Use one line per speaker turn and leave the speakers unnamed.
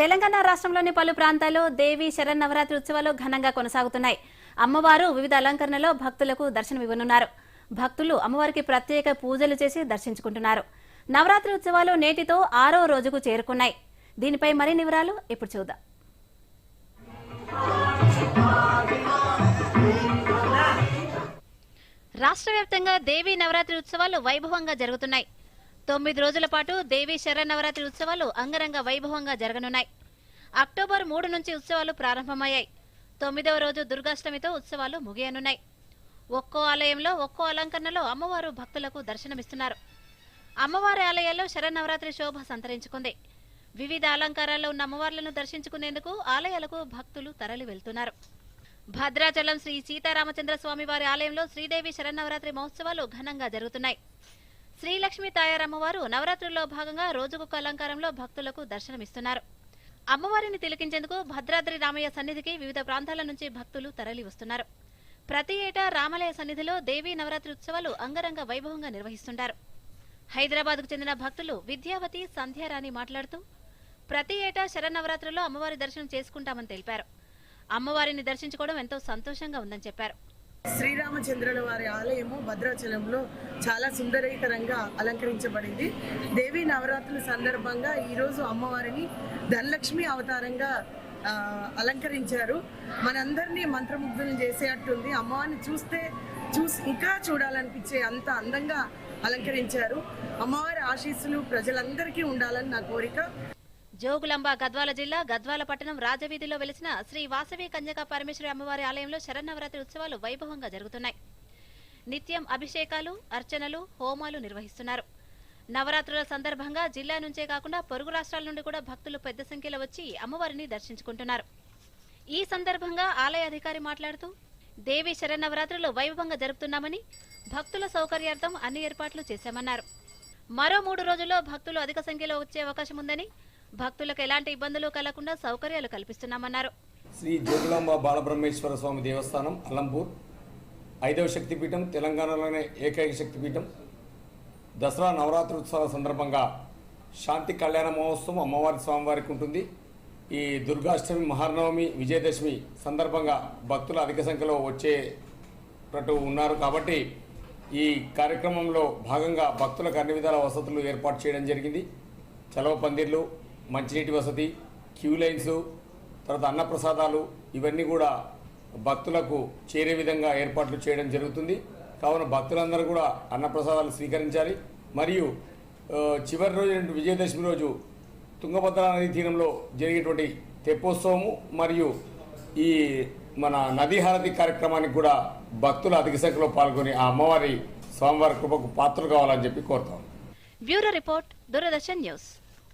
తెలంగాణ రాష్ట్రంలోని పలు ప్రాంతాల్లో దేవి శరన్నవరాత్రి ఉత్సవాలు ఘనంగా కొనసాగుతున్నాయి. అమ్మవారు వివిధ అలంకరణలో భక్తులకు దర్శనమివ్వనున్నారు భక్తులు అమ్మవారికి ప్రత్యేక పూజలు చేసి దర్శించుకుంటున్నారు. నవరాత్రి ఉత్సవాలు నేటితో ఆరో రోజుకు చేరుకున్నాయి. దీనిపై మరిన్ని వివరాలు ఇప్పుడు చూద్దాం. రాష్ట్ర వ్యాప్తంగా దేవీ నవరాత్రి ఉత్సవాలు వైభవంగా జరుగుతున్నాయి. తొమ్మిది రోజుల పాటు దేవీ శరన్నవరాత్రి ఉత్సవాలు అంగరంగ వైభవంగా జరగనున్నాయి. అక్టోబర్ మూడు నుంచి ఉత్సవాలు ప్రారంభమయ్యాయి. తొమ్మిదవ రోజు దుర్గాష్టమితో ఉత్సవాలు ముగియనున్నాయి. ఒక్కో ఆలయంలో ఒక్కో అలంకరణలో అమ్మవారు భక్తులకు దర్శనమిస్తున్నారు. అమ్మవారి ఆలయాల్లో శరన్నవరాత్రి శోభ సంతరించుకుంది. వివిధ అలంకారాల్లో ఉన్న అమ్మవార్లను దర్శించుకునేందుకు ఆలయాలకు భక్తులు తరలి వెళ్తున్నారు. భద్రాచలం శ్రీ సీతారామచంద్ర స్వామి వారి ఆలయంలో శ్రీదేవి శరన్నవరాత్రి మహోత్సవాలు ఘనంగా జరుగుతున్నాయి. శ్రీలక్ష్మి తాయారమ్మవారు నవరాత్రుల్లో భాగంగా రోజుకొక అలంకారంలో భక్తులకు దర్శనమిస్తున్నారు. అమ్మవారిని తిలకించేందుకు భద్రాద్రి రామయ్య సన్నిధికి వివిధ ప్రాంతాల నుంచి భక్తులు తరలి వస్తున్నారు. ప్రతి ఏటా రామలయ సన్నిధిలో దేవీ నవరాత్రి ఉత్సవాలు అంగరంగ వైభవంగా నిర్వహిస్తుంటారు. హైదరాబాద్కు చెందిన భక్తులు విద్యావతి సంధ్యారాణి మాట్లాడుతూ ప్రతి ఏటా శరన్నవరాత్రిలో అమ్మవారి దర్శనం చేసుకుంటామని తెలిపారు. అమ్మవారిని దర్శించుకోవడం ఎంతో సంతోషంగా ఉందని చెప్పారు.
శ్రీరామచంద్రుల వారి ఆలయము భద్రాచలంలో చాలా సుందరీకరంగా అలంకరించబడింది. దేవీ నవరాత్రుల సందర్భంగా ఈరోజు అమ్మవారిని ధనలక్ష్మి అవతారంగా అలంకరించారు. మనందరినీ మంత్రముగ్ధులను చేసేటట్టుంది. అమ్మవారిని చూస్తే చూసి ఇంకా చూడాలనిపించే అంత అందంగా అలంకరించారు. అమ్మవారి ఆశీస్సులు ప్రజలందరికీ ఉండాలని నా కోరిక.
జోగులాంబ గద్వాల జిల్లా గద్వాల పట్టణం రాజవీధిలో వెలిసిన శ్రీ వాసవి కన్యక పరమేశ్వరి అమ్మవారి ఆలయంలో శరన్నవరాత్రి ఉత్సవాలు వైభవంగా జరుగుతున్నాయి. నిత్యం అభిషేకాలు అర్చనలు హోమాలు నిర్వహిస్తున్నారు. నవరాత్రుల సందర్భంగా జిల్లా నుంచే కాకుండా పొరుగు రాష్ట్రాల నుండి కూడా భక్తులు పెద్ద సంఖ్యలో వచ్చి అమ్మవారిని దర్శించుకుంటున్నారు. ఈ సందర్భంగా ఆలయ అధికారి మాట్లాడుతూ దేవి శరన్నవరాత్రులు వైభవంగా జరుపుతున్నామని భక్తుల సౌకర్యార్థం అన్ని ఏర్పాట్లు చేశామన్నారు. మరో మూడు రోజుల్లో భక్తులు అధిక సంఖ్యలో వచ్చే అవకాశం ఉందని భక్తులకు ఎలాంటి ఇబ్బందులు కలగకుండా సౌకర్యాలు కల్పిస్తున్నామన్నారు.
శ్రీ జోగులాంబ బాలబ్రహ్మేశ్వర స్వామి దేవస్థానం అలంపూర్. ఐదవ శక్తిపీఠం తెలంగాణలోనే ఏకైక శక్తిపీఠం. దసరా నవరాత్రోత్సవాల సందర్భంగా శాంతి కళ్యాణ మహోత్సవం అమ్మవారి స్వామివారికి ఉంటుంది. ఈ దుర్గాష్టమి మహానవమి విజయదశమి సందర్భంగా భక్తులు అధిక సంఖ్యలో వచ్చేటట్టు ఉన్నారు కాబట్టి ఈ కార్యక్రమంలో భాగంగా భక్తులకు అన్ని విధాల వసతులు ఏర్పాటు చేయడం జరిగింది. చలవ పందిర్లు మంచినీటి వసతి క్యూ లైన్స్ తర్వాత అన్నప్రసాదాలు ఇవన్నీ కూడా భక్తులకు చేరే విధంగా ఏర్పాట్లు చేయడం జరుగుతుంది. కావున భక్తులందరూ కూడా అన్నప్రసాదాలు స్వీకరించాలి. మరియు చివరి రోజు విజయదశమి రోజు తుంగభద్ర నదీ తీరంలో జరిగేటువంటి తెప్పోత్సవము మరియు ఈ మన నదీ హారతి కార్యక్రమానికి కూడా భక్తులు అధిక సంఖ్యలో పాల్గొని ఆ అమ్మవారి స్వామివారి కృపకు పాత్రలు కావాలని చెప్పి కోరుతాం.
Bureau report Doordarshan news.